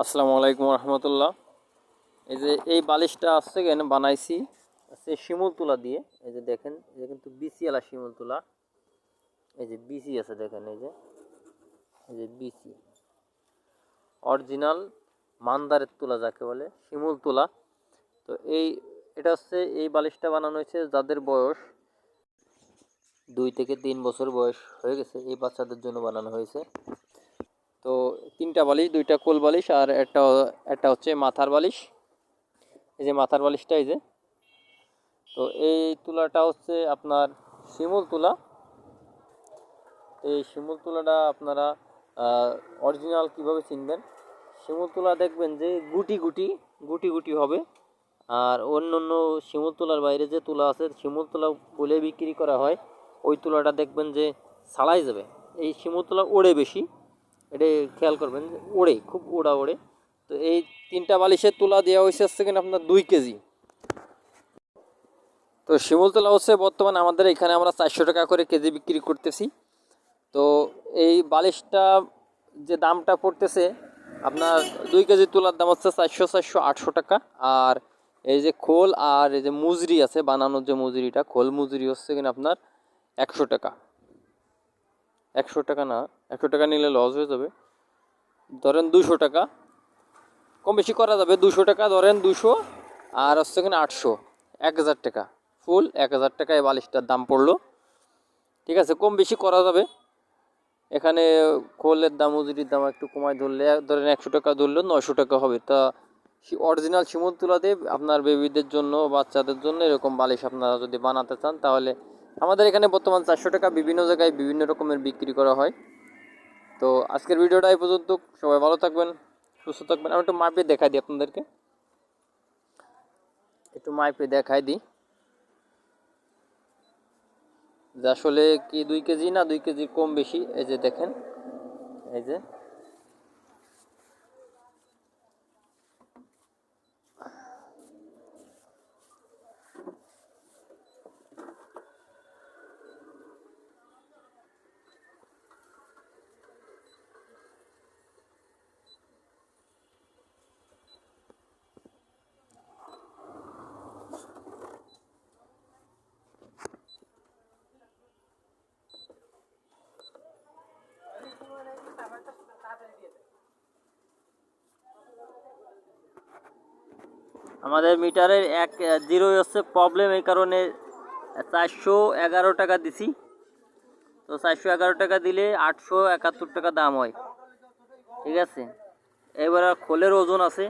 আসসালামু আলাইকুম রহমতুল্লাহ। এই যে এই বালিশটা আসছে কেন? বানাইছি। আছে শিমুল তুলা দিয়ে। এই যে দেখেন যে কিন্তু বিসি আলা শিমুল তুলা। এই যে বিসি আছে দেখেন, এই যে। এই যে বিসি অরিজিনাল মান্দারের তুলা যাকে বলে, শিমুল তুলা। তো এই, এটা হচ্ছে, এই বালিশটা বানানো হয়েছে যাদের বয়স দুই থেকে তিন বছর বয়স হয়ে গেছে, এই বাচ্চাদের জন্য বানানো হয়েছে। তো তিনটা বালিশ, দুইটা কোল বালিশ আর একটা একটা হচ্ছে মাথার বালিশ। এই যে মাথার বালিশটা এই যে। তো এই তুলাটা হচ্ছে আপনার শিমুল তুলা। এই শিমুল তুলাটা আপনারা অরিজিনাল কীভাবে চিনবেন? শিমুল তুলা দেখবেন যে গুটি গুটি গুটি গুটি হবে। আর অন্য অন্য শিমুল তুলার বাইরে যে তুলা আছে, শিমুল তুলা বলে বিক্রি করা হয়, ওই তুলাটা দেখবেন যে ছাড়াই যাবে। এই শিমুল তুলা ওড়ে বেশি। এটা খেয়াল করবেন, ওড়ে, খুব ওড়া ওড়ে। তো এই তিনটা বালিশের তুলা দেওয়া হয়েছে কিনা আপনার দুই কেজি। তো শিমুল তোলা হচ্ছে বর্তমানে আমাদের এখানে আমরা চারশো টাকা করে কেজি বিক্রি করতেছি। তো এই বালিশটা যে দামটা পড়তেছে, আপনার দুই কেজি তোলার দাম হচ্ছে চারশো চারশো, আটশো টাকা। আর এই যে খোল আর এই যে মুজরি আছে, বানানোর যে মুজরিটা, খোল মুজরি হচ্ছে কিনা আপনার একশো টাকা। একশো টাকা না, একশো টাকা নিলে লস হয়ে যাবে। ধরেন দুশো টাকা, কম বেশি করা যাবে দুশো টাকা, ধরেন দুশো আর হচ্ছে কিনা আটশো, এক হাজার টাকা। ফুল এক হাজার টাকা এই বালিশটার দাম পড়ল। ঠিক আছে, কম বেশি করা যাবে। এখানে খোলের দাম মজুরির দাম একটু কমায় ধরলে, ধরেন একশো টাকা ধরলে, নয়শো টাকা হবে। তা অরিজিনাল শিমুল তুলাতে আপনার বেবিদের জন্য, বাচ্চাদের জন্য এরকম বালিশ আপনারা যদি বানাতে চান, তাহলে আমাদের এখানে বর্তমান চারশো টাকা বিভিন্ন জায়গায় বিভিন্ন রকমের বিক্রি করা হয়। তো আজকের ভিডিওটা এই পর্যন্ত। সবাই ভালো থাকবেন, সুস্থ থাকবেন। আমি একটু মাপে দেখাই দিই আপনাদেরকে। একটু মাপে দেখাই দিই। যে আসলে কি দুই কেজি না দুই কেজির কম বেশি? এই যে দেখেন, এই যে আমাদের মিটারের এক জিরো হচ্ছে প্রবলেম এই কারণে চারশো এগারো টাকা দিছি। তো চারশো এগারো টাকা দিলে আটশো একাত্তর টাকা দাম হয়। ঠিক আছে? এবার খোলের ওজন আছে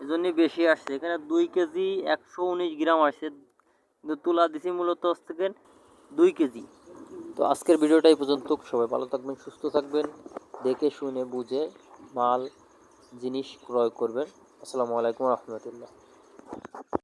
এই জন্যই বেশি আসছে। এখানে দুই কেজি একশো উনিশ গ্রাম আসছে। কিন্তু তুলা দিছি মূলত থেকে দুই কেজি। তো আজকের ভিডিওটা এই পর্যন্ত। সবাই ভালো থাকবেন, সুস্থ থাকবেন। দেখে শুনে বুঝে মাল জিনিস ক্রয় করবেন। আসসালামু আলাইকুম রহমতুল্লাহ।